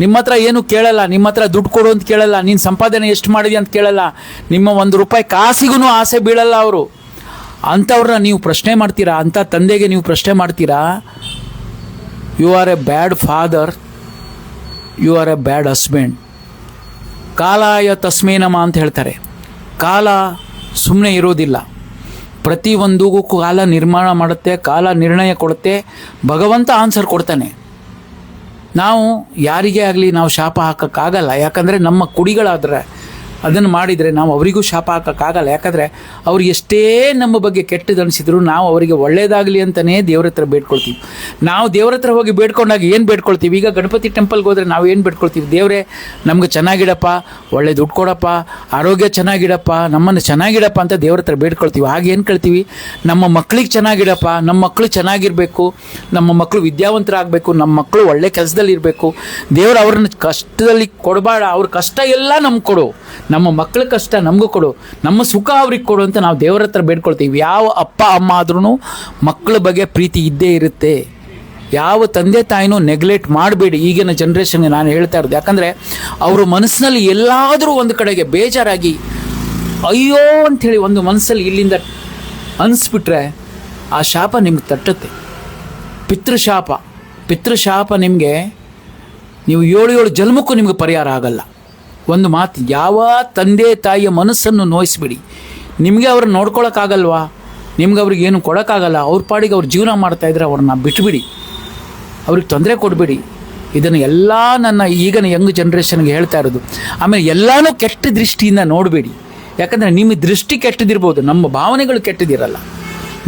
ನಿಮ್ಮ ಹತ್ರ ಏನು ಕೇಳಲ್ಲ. ನಿಮ್ಮ ಹತ್ರ ದುಡ್ಡು ಕೊಡು ಅಂತ ಕೇಳಲ್ಲ. ನೀನು ಸಂಪಾದನೆ ಎಷ್ಟು ಮಾಡಿದೆ ಅಂತ ಕೇಳಲ್ಲ. ನಿಮ್ಮ ಒಂದು ರೂಪಾಯಿ ಕಾಸಿಗೂ ಆಸೆ ಬೀಳಲ್ಲ ಅವರು. ಅಂಥವ್ರನ್ನ ನೀವು ಪ್ರಶ್ನೆ ಮಾಡ್ತೀರಾ? ಅಂಥ ತಂದೆಗೆ ನೀವು ಪ್ರಶ್ನೆ ಮಾಡ್ತೀರಾ? You are a bad father you are a bad husband ಕಾಲಾಯ ತಸ್ಮೇನಮ ಅಂತ ಹೇಳ್ತಾರೆ. ಕಾಲ ಸುಮ್ಮನೆ ಇರೋದಿಲ್ಲ. ಪ್ರತಿಯೊಂದಿಗೂ ಕಾಲ ನಿರ್ಮಾಣ ಮಾಡುತ್ತೆ, ಕಾಲ ನಿರ್ಣಯ ಕೊಡುತ್ತೆ. ಭಗವಂತ ಆನ್ಸರ್ ಕೊಡ್ತಾನೆ. ನಾವು ಯಾರಿಗೇ ಆಗಲಿ ನಾವು ಶಾಪ ಹಾಕೋಕ್ಕಾಗಲ್ಲ. ಯಾಕಂದರೆ ನಮ್ಮ ಕುಡಿಗಳಾದರೆ ಅದನ್ನು ಮಾಡಿದರೆ ನಾವು ಅವರಿಗೂ ಶಾಪ ಹಾಕೋಕ್ಕಾಗಲ್ಲ. ಯಾಕಂದರೆ ಅವ್ರು ಎಷ್ಟೇ ನಮ್ಮ ಬಗ್ಗೆ ಕೆಟ್ಟದ್ದು ಅನಿಸಿದ್ರು ನಾವು ಅವರಿಗೆ ಒಳ್ಳೆಯದಾಗಲಿ ಅಂತಲೇ ದೇವ್ರ ಹತ್ರ ಬೇಡ್ಕೊಳ್ತೀವಿ. ನಾವು ದೇವ್ರ ಹತ್ರ ಹೋಗಿ ಬೇಡ್ಕೊಂಡಾಗ ಏನು ಬೇಡ್ಕೊಳ್ತೀವಿ? ಈಗ ಗಣಪತಿ ಟೆಂಪಲ್ಗೆ ಹೋದರೆ ನಾವು ಏನು ಬೇಡ್ಕೊಳ್ತೀವಿ? ದೇವರೇ, ನಮ್ಗೆ ಚೆನ್ನಾಗಿಡಪ್ಪ, ಒಳ್ಳೆ ದುಡ್ಡು ಕೊಡಪ್ಪ, ಆರೋಗ್ಯ ಚೆನ್ನಾಗಿಡಪ್ಪ, ನಮ್ಮನ್ನು ಚೆನ್ನಾಗಿಡಪ್ಪ ಅಂತ ದೇವ್ರ ಹತ್ರ ಬೇಡ್ಕೊಳ್ತೀವಿ. ಹಾಗೆ ಏನು ಕೇಳ್ತೀವಿ? ನಮ್ಮ ಮಕ್ಳಿಗೆ ಚೆನ್ನಾಗಿಡಪ್ಪ, ನಮ್ಮ ಮಕ್ಕಳು ಚೆನ್ನಾಗಿರಬೇಕು, ನಮ್ಮ ಮಕ್ಕಳು ವಿದ್ಯಾವಂತರಾಗಬೇಕು, ನಮ್ಮ ಮಕ್ಕಳು ಒಳ್ಳೆ ಕೆಲಸದಲ್ಲಿ ಇರಬೇಕು ದೇವ್ರು ಅವ್ರನ್ನ ಕಷ್ಟದಲ್ಲಿ ಕೊಡಬೇಡ, ಅವ್ರ ಕಷ್ಟ ಎಲ್ಲ ನಮ್ಗೆ ಕೊಡು. ನಮ್ಮ ಮಕ್ಕಳ ಕಷ್ಟ ನಮಗೂ ಕೊಡು. ನಮ್ಮ ಸುಖ ಅವ್ರಿಗೆ ಕೊಡು ಅಂತ ನಾವು ದೇವರ ಹತ್ರ ಬೇಡ್ಕೊಳ್ತೀವಿ. ಯಾವ ಅಪ್ಪ, ಅಮ್ಮ ಆದ್ರೂ ಮಕ್ಕಳ ಬಗ್ಗೆ ಪ್ರೀತಿ ಇದ್ದೇ ಇರುತ್ತೆ. ಯಾವ ತಂದೆ, ತಾಯಿನೂ ನೆಗ್ಲೆಕ್ಟ್ ಮಾಡಬೇಡಿ. ಈಗಿನ ಜನ್ರೇಷನ್ಗೆ ನಾನು ಹೇಳ್ತಾ ಇರೋದು ಯಾಕಂದರೆ ಅವರು ಮನಸ್ಸಿನಲ್ಲಿ ಎಲ್ಲಾದರೂ ಒಂದು ಕಡೆಗೆ ಬೇಜಾರಾಗಿ, ಅಯ್ಯೋ ಅಂಥೇಳಿ ಒಂದು ಮನಸ್ಸಲ್ಲಿ ಇಲ್ಲಿಂದ ಅನಿಸ್ಬಿಟ್ರೆ ಆ ಶಾಪ ನಿಮ್ಗೆ ತಟ್ಟುತ್ತೆ. ಪಿತೃಶಾಪ. ಪಿತೃಶಾಪ ನಿಮಗೆ ನೀವು ಏಳು ಏಳು ಜನ್ಮಕ್ಕೂ ನಿಮಗೆ ಪರಿಹಾರ ಆಗಲ್ಲ. ಒಂದು ಮಾತು, ಯಾವ ತಂದೆ ತಾಯಿಯ ಮನಸ್ಸನ್ನು ನೋಯಿಸ್ಬಿಡಿ. ನಿಮಗೆ ಅವ್ರನ್ನ ನೋಡ್ಕೊಳಕ್ಕಾಗಲ್ವಾ? ನಿಮ್ಗೆ ಅವ್ರಿಗೆ ಏನು ಕೊಡೋಕ್ಕಾಗಲ್ಲ? ಅವ್ರ ಪಾಡಿಗೆ ಅವ್ರು ಜೀವನ ಮಾಡ್ತಾ ಇದ್ರೆ ಅವ್ರನ್ನ ಬಿಟ್ಬಿಡಿ. ಅವ್ರಿಗೆ ತೊಂದರೆ ಕೊಡಬೇಡಿ. ಇದನ್ನು ಎಲ್ಲ ನನ್ನ ಈಗಿನ ಯಂಗ್ ಜನ್ರೇಷನ್ಗೆ ಹೇಳ್ತಾ ಇರೋದು. ಆಮೇಲೆ ಎಲ್ಲನೂ ಕೆಟ್ಟ ದೃಷ್ಟಿಯಿಂದ ನೋಡಬೇಡಿ. ಯಾಕಂದರೆ ನಿಮ್ಮ ದೃಷ್ಟಿ ಕೆಟ್ಟದಿರ್ಬೋದು, ನಮ್ಮ ಭಾವನೆಗಳು ಕೆಟ್ಟದಿರಲ್ಲ.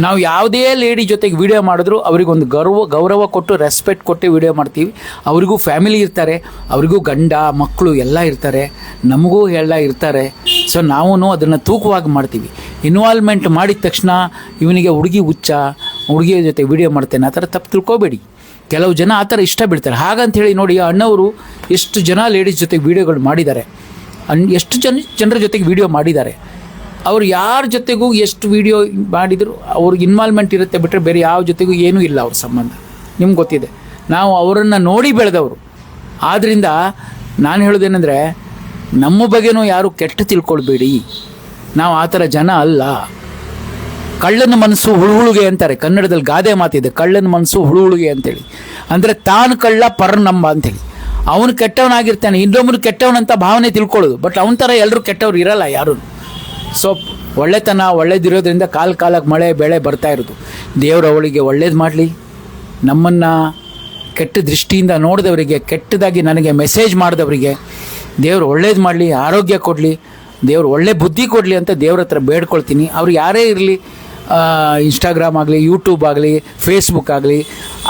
ನಾವು ಯಾವುದೇ ಲೇಡಿ ಜೊತೆಗೆ ವಿಡಿಯೋ ಮಾಡಿದ್ರು, ಅವ್ರಿಗೊಂದು ಗೌರವ ಗೌರವ ಕೊಟ್ಟು ರೆಸ್ಪೆಕ್ಟ್ ಕೊಟ್ಟು ವಿಡಿಯೋ ಮಾಡ್ತೀವಿ. ಅವರಿಗೂ ಫ್ಯಾಮಿಲಿ ಇರ್ತಾರೆ, ಅವರಿಗೂ ಗಂಡ, ಮಕ್ಕಳು ಎಲ್ಲ ಇರ್ತಾರೆ, ನಮಗೂ ಎಲ್ಲ ಇರ್ತಾರೆ. ಸೊ ನಾವು ಅದನ್ನು ತೂಕವಾಗಿ ಮಾಡ್ತೀವಿ. ಇನ್ವಾಲ್ವ್ಮೆಂಟ್ ಮಾಡಿದ ತಕ್ಷಣ ಇವನಿಗೆ ಹುಡುಗಿ ಹುಚ್ಚ, ಹುಡುಗಿಯ ಜೊತೆ ವಿಡಿಯೋ ಮಾಡ್ತೇನೆ, ಆ ಥರ ತಪ್ಪು ತಿಳ್ಕೊಬೇಡಿ. ಕೆಲವು ಜನ ಆ ಥರ ಇಷ್ಟ ಬಿಡ್ತಾರೆ. ಹಾಗಂತೇಳಿ ನೋಡಿ ಅಣ್ಣವರು ಎಷ್ಟು ಜನ ಲೇಡೀಸ್ ಜೊತೆಗೆ ವೀಡಿಯೋಗಳು ಮಾಡಿದ್ದಾರೆ. ಅನ್, ಎಷ್ಟು ಜನ, ಜನರ ಜೊತೆಗೆ ವಿಡಿಯೋ ಮಾಡಿದ್ದಾರೆ. ಅವ್ರು ಯಾರ ಜೊತೆಗೂ ಎಷ್ಟು ವಿಡಿಯೋ ಮಾಡಿದ್ರು, ಅವ್ರಿಗೆ ಇನ್ವಾಲ್ವ್ಮೆಂಟ್ ಇರುತ್ತೆ ಬಿಟ್ಟರೆ ಬೇರೆ ಯಾವ ಜೊತೆಗೂ ಏನೂ ಇಲ್ಲ ಅವ್ರ ಸಂಬಂಧ. ನಿಮ್ಗೆ ಗೊತ್ತಿದೆ. ನಾವು ಅವರನ್ನು ನೋಡಿ ಬೆಳೆದವರು. ಆದ್ದರಿಂದ ನಾನು ಹೇಳೋದೇನೆಂದರೆ, ನಮ್ಮ ಬಗ್ಗೆನೂ ಯಾರು ಕೆಟ್ಟ ತಿಳ್ಕೊಳ್ಬೇಡಿ. ನಾವು ಆ ಥರ ಜನ ಅಲ್ಲ. ಕಳ್ಳನ ಮನಸ್ಸು ಹುಳುಹುಳುಗೆ ಅಂತಾರೆ. ಕನ್ನಡದಲ್ಲಿ ಗಾದೆ ಮಾತಿದೆ, ಕಳ್ಳನ ಮನಸ್ಸು ಹುಳುಹುಳುಗೆ ಅಂತೇಳಿ. ಅಂದರೆ ತಾನು ಕಳ್ಳ ಪರ ನಂಬ ಅಂತೇಳಿ ಅವನು ಕೆಟ್ಟವನಾಗಿರ್ತಾನೆ ಇನ್ನೊಬ್ಬನು ಕೆಟ್ಟವನಂತ ಭಾವನೆ ತಿಳ್ಕೊಳ್ಳೋದು. ಬಟ್ ಅವನ ಥರ ಎಲ್ಲರೂ ಕೆಟ್ಟವ್ರು ಇರಲ್ಲ ಯಾರು ಸೊ ಒಳ್ಳೆತನ ಒಳ್ಳೇದಿರೋದ್ರಿಂದ ಕಾಲ ಕಾಲಕ್ಕೆ ಮಳೆ, ಬೆಳೆ ಬರ್ತಾ ಇರೋದು. ದೇವರು ಅವಳಿಗೆ ಒಳ್ಳೇದು ಮಾಡಲಿ. ನಮ್ಮನ್ನು ಕೆಟ್ಟ ದೃಷ್ಟಿಯಿಂದ ನೋಡಿದವರಿಗೆ, ಕೆಟ್ಟದಾಗಿ ನನಗೆ ಮೆಸೇಜ್ ಮಾಡಿದವರಿಗೆ ದೇವರು ಒಳ್ಳೇದು ಮಾಡಲಿ, ಆರೋಗ್ಯ ಕೊಡಲಿ, ದೇವರು ಒಳ್ಳೆ ಬುದ್ಧಿ ಕೊಡಲಿ ಅಂತ ದೇವ್ರ ಹತ್ರ ಬೇಡ್ಕೊಳ್ತೀನಿ. ಅವ್ರು ಯಾರೇ ಇರಲಿ ಇನ್ಸ್ಟಾಗ್ರಾಮ್ ಆಗಲಿ ಯೂಟ್ಯೂಬ್ ಆಗಲಿ ಫೇಸ್ಬುಕ್ ಆಗಲಿ,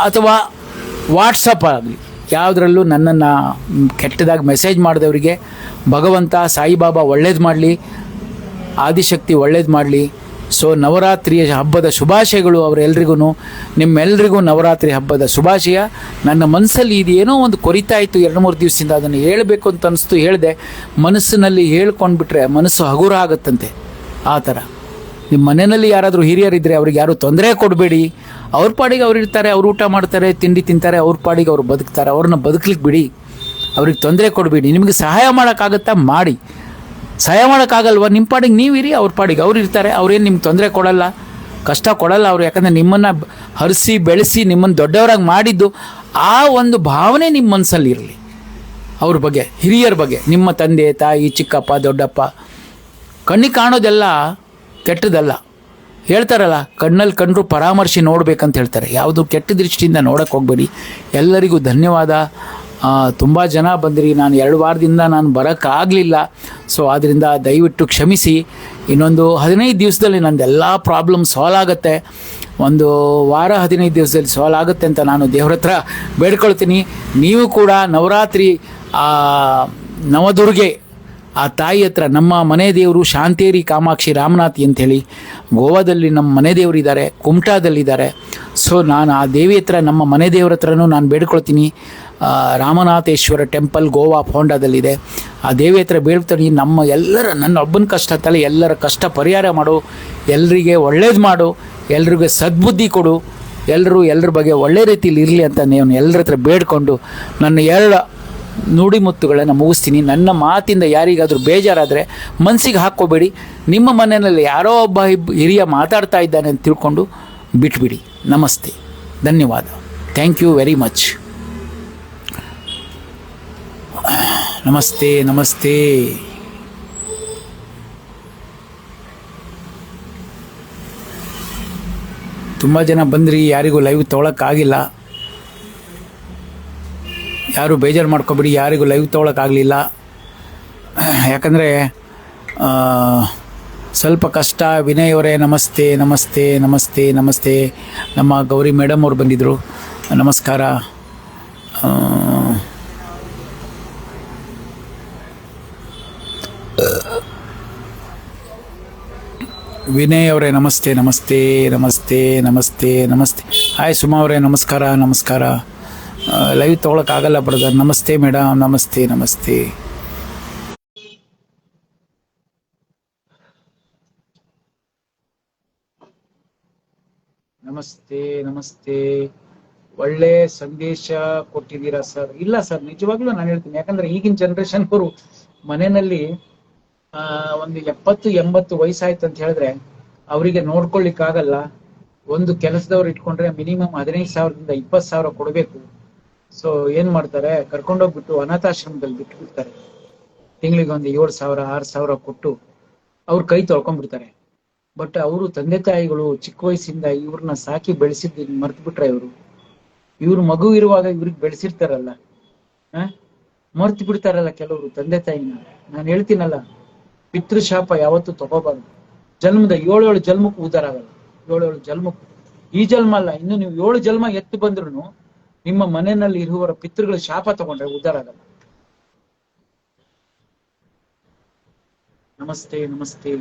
ಅಥವಾ ವಾಟ್ಸಪ್ ಆಗಲಿ, ಯಾವುದರಲ್ಲೂ ನನ್ನನ್ನು ಕೆಟ್ಟದಾಗಿ ಮೆಸೇಜ್ ಮಾಡಿದವರಿಗೆ ಭಗವಂತ, ಸಾಯಿಬಾಬಾ ಒಳ್ಳೇದು ಮಾಡಲಿ. ಆದಿಶಕ್ತಿ ಒಳ್ಳೇದು ಮಾಡಲಿ. ಸೊ ನವರಾತ್ರಿಯ ಹಬ್ಬದ ಶುಭಾಶಯಗಳು ಅವರೆಲ್ರಿಗೂ ನಿಮ್ಮೆಲ್ರಿಗೂ ನವರಾತ್ರಿ ಹಬ್ಬದ ಶುಭಾಶಯ. ನನ್ನ ಮನಸ್ಸಲ್ಲಿ ಇದು ಏನೋ ಒಂದು ಕೊರಿತಾ ಇತ್ತು ಎರಡು ಮೂರು ದಿವಸದಿಂದ ಅದನ್ನು ಹೇಳಬೇಕು ಅಂತ ಅನಿಸ್ತು. ಹೇಳಿದೆ, ಮನಸ್ಸಿನಲ್ಲಿ ಹೇಳ್ಕೊಂಡ್ಬಿಟ್ರೆ ಮನಸ್ಸು ಹಗುರ ಆಗುತ್ತಂತೆ. ಆ ಥರ. ನಿಮ್ಮ ಮನೆಯಲ್ಲಿ ಯಾರಾದರೂ ಹಿರಿಯರಿದ್ದರೆ ಅವ್ರಿಗೆ ಯಾರೂ ತೊಂದರೆ ಕೊಡಬೇಡಿ. ಅವ್ರ ಪಾಡಿಗೆ ಅವ್ರು ಇರ್ತಾರೆ, ಅವ್ರು ಊಟ ಮಾಡ್ತಾರೆ, ತಿಂಡಿ ತಿಂತಾರೆ, ಅವ್ರ ಪಾಡಿಗೆ ಅವ್ರು ಬದುಕ್ತಾರೆ. ಅವ್ರನ್ನ ಬದುಕ್ಲಿಕ್ಕೆ ಬಿಡಿ. ಅವ್ರಿಗೆ ತೊಂದರೆ ಕೊಡಬೇಡಿ. ನಿಮಗೆ ಸಹಾಯ ಮಾಡೋಕ್ಕಾಗತ್ತಾ? ಮಾಡಿ. ಸಹಾಯ ಮಾಡೋಕ್ಕಾಗಲ್ವ? ನಿಮ್ಮ ಪಾಡಿಗೆ ನೀವು ಇರಿ ಅವ್ರ ಪಾಡಿಗೆ ಅವ್ರು ಇರ್ತಾರೆ. ಅವ್ರೇನು ನಿಮ್ಗೆ ತೊಂದರೆ ಕೊಡಲ್ಲ. ಕಷ್ಟ ಕೊಡಲ್ಲ ಅವರು. ಯಾಕಂದರೆ ನಿಮ್ಮನ್ನು ಹರಿಸಿ, ಬೆಳೆಸಿ ನಿಮ್ಮನ್ನು ದೊಡ್ಡವರಾಗಿ ಮಾಡಿದ್ದು ಆ ಒಂದು ಭಾವನೆ ನಿಮ್ಮ ಮನಸ್ಸಲ್ಲಿ ಇರಲಿ. ಅವ್ರ ಬಗ್ಗೆ, ಹಿರಿಯರ ಬಗ್ಗೆ. ನಿಮ್ಮ ತಂದೆ, ತಾಯಿ, ಚಿಕ್ಕಪ್ಪ, ದೊಡ್ಡಪ್ಪ. ಕಣ್ಣಿಗೆ ಕಾಣೋದೆಲ್ಲ ಕೆಟ್ಟದಲ್ಲ ಹೇಳ್ತಾರಲ್ಲ ಕಣ್ಣಲ್ಲಿ ಕಂಡ್ರು ಪರಾಮರ್ಶೆ ನೋಡ್ಬೇಕಂತ ಹೇಳ್ತಾರೆ. ಯಾವುದು ಕೆಟ್ಟ ದೃಷ್ಟಿಯಿಂದ ನೋಡಕ್ಕೆ ಹೋಗ್ಬೇಡಿ. ಎಲ್ಲರಿಗೂ ಧನ್ಯವಾದ. ತುಂಬ ಜನ ಬಂದಿರಿ. ನಾನು ಎರಡು ವಾರದಿಂದ ನಾನು ಬರೋಕ್ಕಾಗಲಿಲ್ಲ. ಸೊ ಆದ್ದರಿಂದ ದಯವಿಟ್ಟು ಕ್ಷಮಿಸಿ. ಇನ್ನೊಂದು ಹದಿನೈದು ದಿವಸದಲ್ಲಿ ನಂದೆಲ್ಲ ಪ್ರಾಬ್ಲಮ್ ಸಾಲ್ವ್ ಆಗುತ್ತೆ. ಒಂದು ವಾರ ಹದಿನೈದು ದಿವಸದಲ್ಲಿ ಸಾಲ್ವ್ ಆಗುತ್ತೆ ಅಂತ ನಾನು ದೇವ್ರ ಹತ್ರ ಬೇಡ್ಕೊಳ್ತೀನಿ. ನೀವು ಕೂಡ ನವರಾತ್ರಿ ನವದುರ್ಗೆ, ಆ ತಾಯಿ ಹತ್ರ ನಮ್ಮ ಮನೆ ದೇವರು ಶಾಂತೇರಿ ಕಾಮಾಕ್ಷಿ ರಾಮನಾಥಿ ಅಂಥೇಳಿ, ಗೋವಾದಲ್ಲಿ ನಮ್ಮ ಮನೆ ದೇವರಿದ್ದಾರೆ ಕುಮಟಾದಲ್ಲಿದ್ದಾರೆ. ಸೊ ನಾನು ಆ ದೇವಿ ಹತ್ರ, ನಮ್ಮ ಮನೆ ದೇವ್ರ ಹತ್ರನೂ ನಾನು ಬೇಡ್ಕೊಳ್ತೀನಿ. ರಾಮನಾಥೇಶ್ವರ ಟೆಂಪಲ್ ಗೋವಾ ಫೋಂಡಾದಲ್ಲಿದೆ ಆ ದೇವಿ ಹತ್ರ ಬೀಳ್ತಾನೆ ನಮ್ಮ ಎಲ್ಲರ, ನನ್ನ ಒಬ್ಬನ ಕಷ್ಟ ತಲೆ, ಎಲ್ಲರ ಕಷ್ಟ ಪರಿಹಾರ ಮಾಡು. ಎಲ್ಲರಿಗೆ ಒಳ್ಳೇದು ಮಾಡು. ಎಲ್ರಿಗೂ ಸದ್ಬುದ್ಧಿ ಕೊಡು. ಎಲ್ಲರೂ ಎಲ್ಲರ ಬಗ್ಗೆ ಒಳ್ಳೆ ರೀತಿಯಲ್ಲಿ ಇರಲಿ ಅಂತ ನೀವು ಎಲ್ಲರ ಹತ್ರ ಬೇಡ್ಕೊಂಡು ನನ್ನ ಎರಡು ನುಡಿಮುತ್ತುಗಳನ್ನು ಮುಗಿಸ್ತೀನಿ. ನನ್ನ ಮಾತಿಂದ ಯಾರಿಗಾದರೂ ಬೇಜಾರಾದರೆ ಮನಸ್ಸಿಗೆ ಹಾಕ್ಕೋಬೇಡಿ. ನಿಮ್ಮ ಮನೆಯಲ್ಲಿ ಯಾರೋ ಒಬ್ಬ ಹಿರಿಯ ಮಾತಾಡ್ತಾ ಇದ್ದಾನೆ ಅಂತ ತಿಳ್ಕೊಂಡು ಬಿಟ್ಬಿಡಿ. ನಮಸ್ತೆ. ಧನ್ಯವಾದ. Thank you very much. ನಮಸ್ತೆ ನಮಸ್ತೆ. ತುಂಬ ಜನ ಬಂದ್ರಿ, ಯಾರಿಗೂ ಲೈವ್ ತೊಗೊಳಕ್ಕಾಗಿಲ್ಲ. ಯಾರು ಬೇಜಾರು ಮಾಡ್ಕೊಬಿಡಿ, ಯಾರಿಗೂ ಲೈವ್ ತೊಗೊಳಕ್ಕಾಗಲಿಲ್ಲ. ಯಾಕಂದರೆ ಸ್ವಲ್ಪ ಕಷ್ಟ. ವಿನಯ್ ಅವರೇ, ನಮಸ್ತೆ ನಮಸ್ತೆ ನಮಸ್ತೆ ನಮಸ್ತೆ. ನಮ್ಮ ಗೌರಿ ಮೇಡಮ್ ಅವ್ರು ಬಂದಿದ್ದರು ನಮಸ್ಕಾರ. ವಿನಯ್ ಅವರೇ, ನಮಸ್ತೆ ನಮಸ್ತೆ ನಮಸ್ತೆ ನಮಸ್ತೆ ನಮಸ್ತೆ. ಹಾಯ್ ಸುಮಾ ಅವರೇ, ನಮಸ್ಕಾರ ನಮಸ್ಕಾರ. ಲೈವ್ ತೊಗೊಳಕ್ಕಾಗಲ್ಲ ಬ್ರದರ್ ನಮಸ್ತೆ ಮೇಡಮ್ ನಮಸ್ತೆ ನಮಸ್ತೆ. ನಮಸ್ತೆ ನಮಸ್ತೆ. ಒಳ್ಳೆ ಸಂದೇಶ ಕೊಟ್ಟಿದ್ದೀರಾ ಸರ್ ಇಲ್ಲ ಸರ್ ನಿಜವಾಗ್ಲೂ ನಾನು ಹೇಳ್ತೀನಿ. ಯಾಕಂದ್ರೆ ಈಗಿನ ಜನರೇಷನ್ ಅವರು ಮನೆಯಲ್ಲಿ ಆ, ಒಂದು ಎಪ್ಪತ್ತು, ಎಂಬತ್ತು ವಯಸ್ಸಾಯ್ತು ಅಂತ ಹೇಳಿದ್ರೆ ಅವರಿಗೆ ನೋಡ್ಕೊಳ್ಳಿಕ್ಕಾಗಲ್ಲ. ಒಂದು ಕೆಲಸದವ್ರು ಇಟ್ಕೊಂಡ್ರೆ ಮಿನಿಮಮ್ ಹದಿನೈದು ಸಾವಿರದಿಂದ ಇಪ್ಪತ್ತು ಸಾವಿರ ಕೊಡಬೇಕು. ಸೊ ಏನ್ ಮಾಡ್ತಾರೆ? ಕರ್ಕೊಂಡೋಗ್ಬಿಟ್ಟು ಅನಾಥಾಶ್ರಮದಲ್ಲಿ ಬಿಟ್ಟು ಬಿಡ್ತಾರೆ ತಿಂಗಳಿಗೆ ಒಂದು ಏಳು ಸಾವಿರ, ಆರು ಸಾವಿರ ಕೊಟ್ಟು ಅವ್ರ ಕೈ ತೊಳ್ಕೊಂಡ್ಬಿಡ್ತಾರೆ. ಬಟ್ ಅವರು ತಂದೆ ತಾಯಿಗಳು ಚಿಕ್ಕ ವಯಸ್ಸಿಂದ ಇವ್ರನ್ನ ಸಾಕಿ ಬೆಳೆಸಿದ್ ಮರ್ತು ಬಿಟ್ರೆ ಇವರು. ಇವ್ರ ಮಗು ಇರುವಾಗ ಇವ್ರಿಗೆ ಬೆಳೆಸಿರ್ತಾರಲ್ಲ. ಮರ್ತು ಬಿಡ್ತಾರಲ್ಲ ಕೆಲವರು ತಂದೆ ತಾಯಿನ. ನಾನು ಹೇಳ್ತೀನಲ್ಲ ಪಿತೃಶಾಪ ಯಾವತ್ತೂ ತಗೋಬಾರ್ದು. ಜನ್ಮದ ಏಳೇಳು ಜನ್ಮಕ್ಕೆ ಜನ್ಮಕ್ಕೂ ಉದ್ಧಾರ ಆಗಲ್ಲ ಏಳು ಏಳು ಜನ್ಮಕ್ಕೂ. ಈ ಜನ್ಮ ಅಲ್ಲ, ಇನ್ನು ನೀವು ಏಳು ಜನ್ಮ ಎತ್ತು ಬಂದ್ರು ನಿಮ್ಮ ಮನೆಯಲ್ಲಿ ಇರುವವರ ಪಿತೃಗಳ ಶಾಪ ತಗೊಂಡ್ರೆ ಉದ್ಧಾರ ಆಗಲ್ಲ. ನಮಸ್ತೆ ನಮಸ್ತೆ.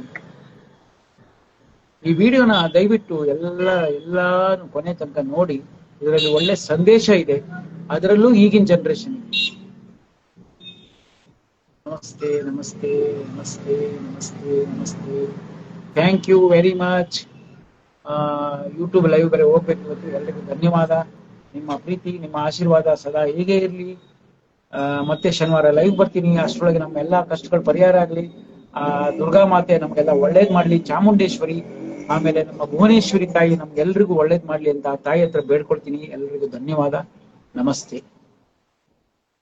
ಈ ವಿಡಿಯೋನ ದಯವಿಟ್ಟು ಎಲ್ಲ, ಎಲ್ಲಾನು ಕೊನೆ ತನಕ ನೋಡಿ. ಇದರಲ್ಲಿ ಒಳ್ಳೆ ಸಂದೇಶ ಇದೆ. ಅದರಲ್ಲೂ ಈಗಿನ ಜನರೇಷನ್ ನಮಸ್ತೆ ನಮಸ್ತೆ ನಮಸ್ತೆ ನಮಸ್ತೆ ನಮಸ್ತೆ. Thank you very much YouTube live ಬರೀ ಹೋಗ್ಬೇಕು ಇವತ್ತು. ಎಲ್ಲರಿಗೂ ಧನ್ಯವಾದ. ನಿಮ್ಮ ಪ್ರೀತಿ, ನಿಮ್ಮ ಆಶೀರ್ವಾದ ಸದಾ ಹೀಗೆ ಇರಲಿ. ಮತ್ತೆ ಶನಿವಾರ ಲೈವ್ ಬರ್ತೀನಿ. ಅಷ್ಟರೊಳಗೆ ನಮ್ಮ ಎಲ್ಲಾ ಕಷ್ಟಗಳು ಪರಿಹಾರ ಆಗಲಿ. ಆ, ದುರ್ಗಾ ಮಾತೆ ನಮ್ಗೆಲ್ಲ ಒಳ್ಳೇದ್ ಮಾಡ್ಲಿ. ಚಾಮುಂಡೇಶ್ವರಿ, ಆಮೇಲೆ ನಮ್ಮ ಭುವನೇಶ್ವರಿ ತಾಯಿ ನಮ್ಗೆಲ್ರಿಗೂ ಒಳ್ಳೇದ್ ಮಾಡ್ಲಿ ಅಂತ ತಾಯಿ ಹತ್ರ ಬೇಡ್ಕೊಳ್ತೀನಿ. ಎಲ್ರಿಗೂ ಧನ್ಯವಾದ. ನಮಸ್ತೆ.